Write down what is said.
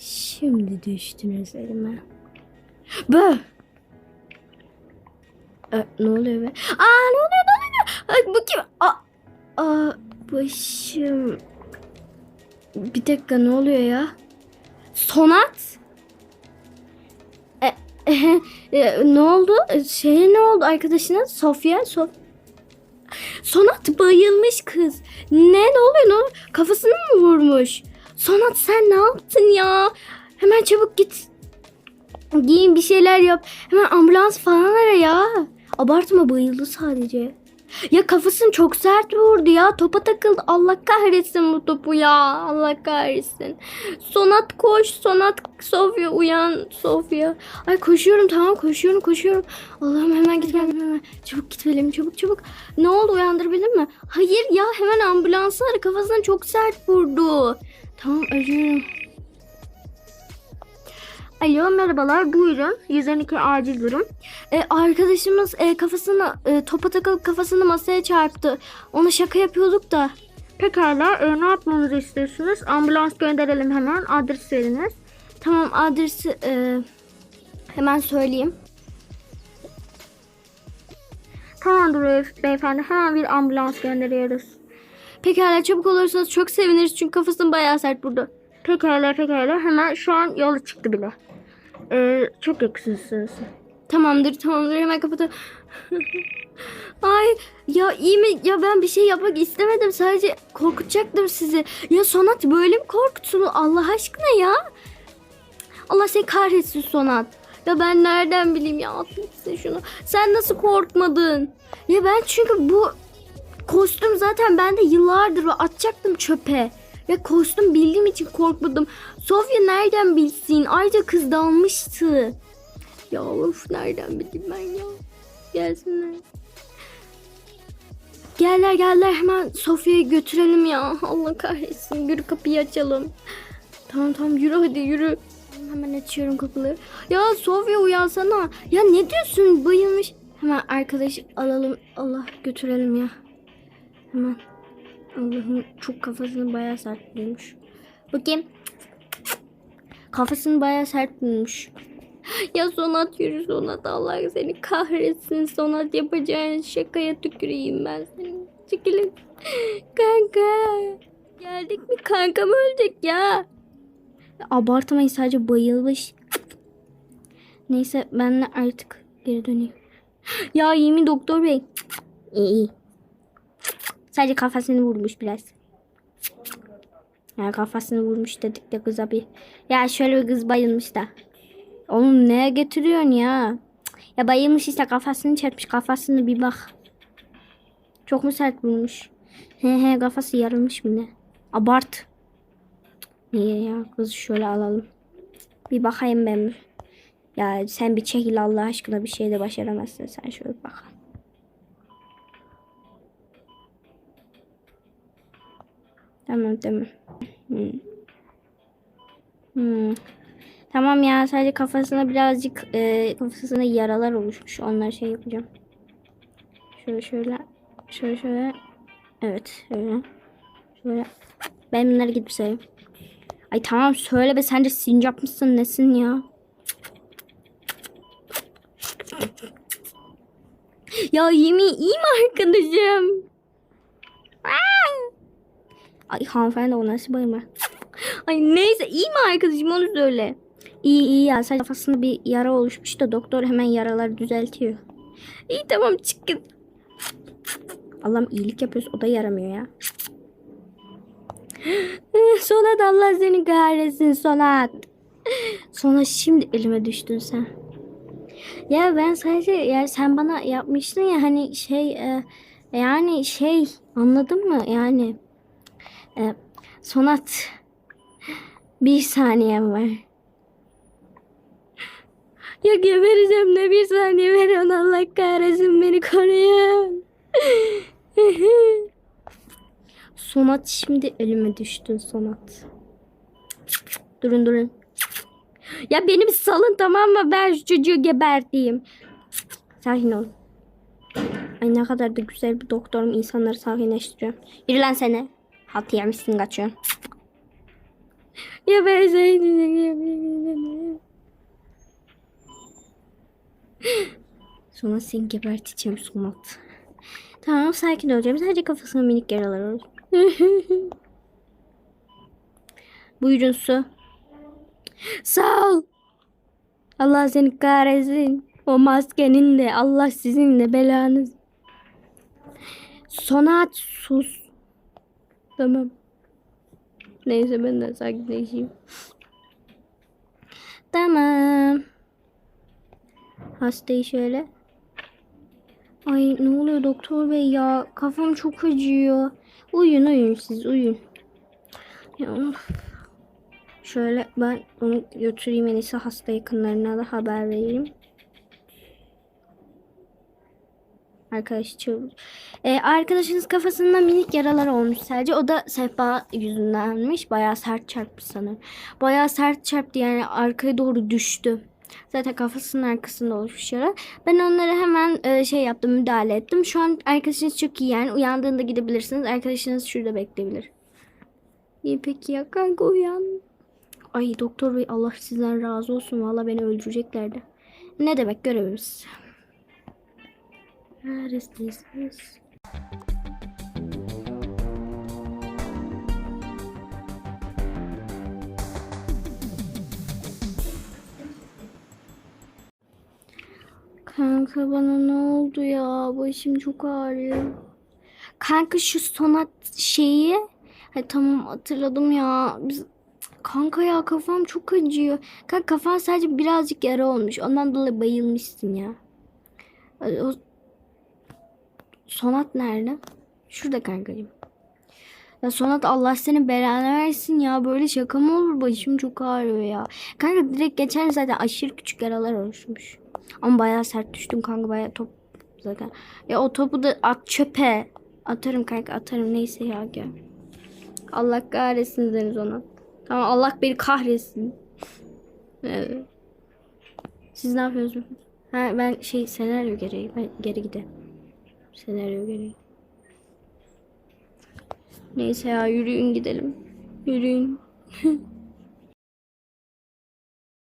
Şimdi düştünüz elime. Bö! E, ne oluyor be? Aa ne oluyor ne oluyor? Ay, bu kim? Aa, aa, başım. Bir dakika ne oluyor ya? Sonat? E, e, e, ne oldu? E, Şey ne oldu arkadaşına? Sofya? Sof Sonat bayılmış kız. Ne ne oluyor ne oluyor? Kafasını mı vurmuş? Sonat sen ne yaptın ya? Hemen çabuk git. Giyin bir şeyler yap. Hemen ambulans falan ara ya. Abartma bayıldı sadece. Ya kafasını çok sert vurdu ya. Topa takıldı. Allah kahretsin bu topu ya. Allah kahretsin. Sonat koş. Sonat Sofya uyan Sofya. Ay koşuyorum tamam koşuyorum koşuyorum. Allah'ım hemen git gel hemen. Çabuk gitmeliyim çabuk çabuk. Ne oldu uyandırabildin mi? Hayır ya hemen ambulansı ara. Kafasına çok sert vurdu. Tamam arıyorum. Alo merhabalar buyurun 112 acil durum. Ee, arkadaşımız e, kafasını e, topa takılıp kafasını masaya çarptı. Ona şaka yapıyorduk da. Pekala e, ne yapmamızı istiyorsunuz? Ambulans gönderelim hemen adres veriniz. Tamam adresi e, hemen söyleyeyim. Tamamdır bey- beyefendi hemen bir ambulans gönderiyoruz. Pekala çabuk olursanız çok seviniriz çünkü kafasını bayağı sert vurdu. Pekala pekala hemen şu an yola çıktı bile. Ee, çok yakışırsınız. Tamamdır tamamdır hemen kapatalım. Ay ya iyi mi? Ya ben bir şey yapmak istemedim. Sadece korkutacaktım sizi. Ya Sonat böyle mi korkutsun? Allah aşkına ya. Allah seni kahretsin Sonat. Ya ben nereden bileyim ya atmışsın şunu. Sen nasıl korkmadın? Ya ben çünkü bu kostüm zaten bende yıllardır var. Atacaktım çöpe. Ve kostüm bildiğim için korkmadım. Sofya nereden bilsin? Ayrıca kız dalmıştı. Ya of nereden bileyim ben ya. Gelsinler. Geller geller hemen Sofya'yı götürelim ya. Allah kahretsin. Yürü kapıyı açalım. Tamam tamam yürü hadi yürü. Hemen açıyorum kapıları. Ya Sofya uyansana. Ya ne diyorsun bayılmış. Hemen arkadaş alalım. Allah götürelim ya. Hemen. Allah'ım çok kafasını bayağı sert bulmuş. Bakayım. Kafasını bayağı sert bulmuş. Ya Sonat yürü Sonat Allah seni kahretsin Sonat yapacağın şakaya tüküreyim ben seni. Çekilin. Kanka. Geldik mi kankam ölecek ya. Abartmayın sadece bayılmış. Neyse ben artık geri döneyim. Ya yemin doktor bey. İyi. Sadece kafasını vurmuş biraz. Ya kafasını vurmuş dedik de kıza bir. Ya şöyle bir kız bayılmış da. Oğlum neye getiriyorsun ya? Ya bayılmış işte kafasını çarpmış. Kafasını bir bak. Çok mu sert vurmuş? He he kafası yarılmış mı ne? Abart. Niye ya? Kızı şöyle alalım. Bir bakayım ben. Ya sen bir çekil Allah aşkına bir şey de başaramazsın. Sen şöyle bak. Tamam tamam. Hmm. Hmm. Tamam ya sadece kafasına birazcık e, kafasına yaralar oluşmuş. Onlar şey yapacağım. Şöyle şöyle. Şöyle şöyle. Evet şöyle. Şöyle. Ben bunları gidip sayayım. Ay tamam söyle be sen de sincap mısın nesin ya? Ya yemin iyi mi arkadaşım? Ay hanımefendi o nasıl bayılma? Ay neyse iyi mi arkadaşım onu söyle. İyi iyi ya sadece kafasında bir yara oluşmuş da doktor hemen yaraları düzeltiyor. İyi tamam çıkın. Allah'ım iyilik yapıyoruz o da yaramıyor ya. Sonat Allah seni kahretsin Sonat. Sonra şimdi elime düştün sen. Ya ben sadece ya sen bana yapmıştın ya hani şey e, yani şey anladın mı yani e, Sonat bir saniyem var. Ya gebereceğim ne bir saniye verin Allah kahretsin beni koruyun. Sonat şimdi elime düştün Sonat. Durun durun. Ya beni bir salın tamam mı? Ben şu çocuğu geberteyim. Sakin ol. Ay ne kadar da güzel bir doktorum. insanları sakinleştiriyorum. Yürü lan seni. Halt yemişsin kaçıyorsun. Ya ben seni Sonra seni geberteceğim Sunat. Tamam sakin olacağım. Sadece kafasına minik yaralar olur. Buyurun su. Sağ ol. Allah seni kahretsin. O maskenin de Allah sizin de belanız. Sonat sus. Tamam. Neyse ben de sakinleşeyim. Tamam. Hastayı şöyle. Ay ne oluyor doktor bey ya? Kafam çok acıyor. Uyuyun uyuyun siz uyuyun. Ya. Şöyle ben onu götüreyim en iyisi hasta yakınlarına da haber vereyim. Arkadaş çabuk. Ee, arkadaşınız kafasında minik yaralar olmuş sadece. O da sehpa yüzündenmiş. Bayağı sert çarpmış sanırım. Bayağı sert çarptı yani arkaya doğru düştü. Zaten kafasının arkasında oluşmuş yara. Ben onları hemen e, şey yaptım müdahale ettim. Şu an arkadaşınız çok iyi yani. Uyandığında gidebilirsiniz. Arkadaşınız şurada bekleyebilir. İyi peki ya kanka uyan. Ay doktor bey Allah sizden razı olsun. Valla beni öldüreceklerdi. Ne demek görevimiz. Neredesiniz? Kanka bana ne oldu ya? Başım çok ağrıyor. Kanka şu sonat şeyi. Ha, tamam hatırladım ya. Biz... Kanka ya kafam çok acıyor. Kanka kafan sadece birazcık yara olmuş. Ondan dolayı bayılmışsın ya. O... Sonat nerede? Şurada kankacığım. Ya Sonat Allah seni belanı versin ya. Böyle şaka mı olur? Başım çok ağrıyor ya. Kanka direkt geçen zaten aşırı küçük yaralar oluşmuş. Ama bayağı sert düştüm kanka bayağı top zaten. Ya o topu da at çöpe. Atarım kanka atarım neyse ya gel. Allah kahretsin deriz ona. Tamam Allah beni kahretsin. Evet. Siz ne yapıyorsunuz? Ha ben şey senaryo gereği ben geri gidelim. Senaryo gereği. Neyse ya yürüyün gidelim. Yürüyün.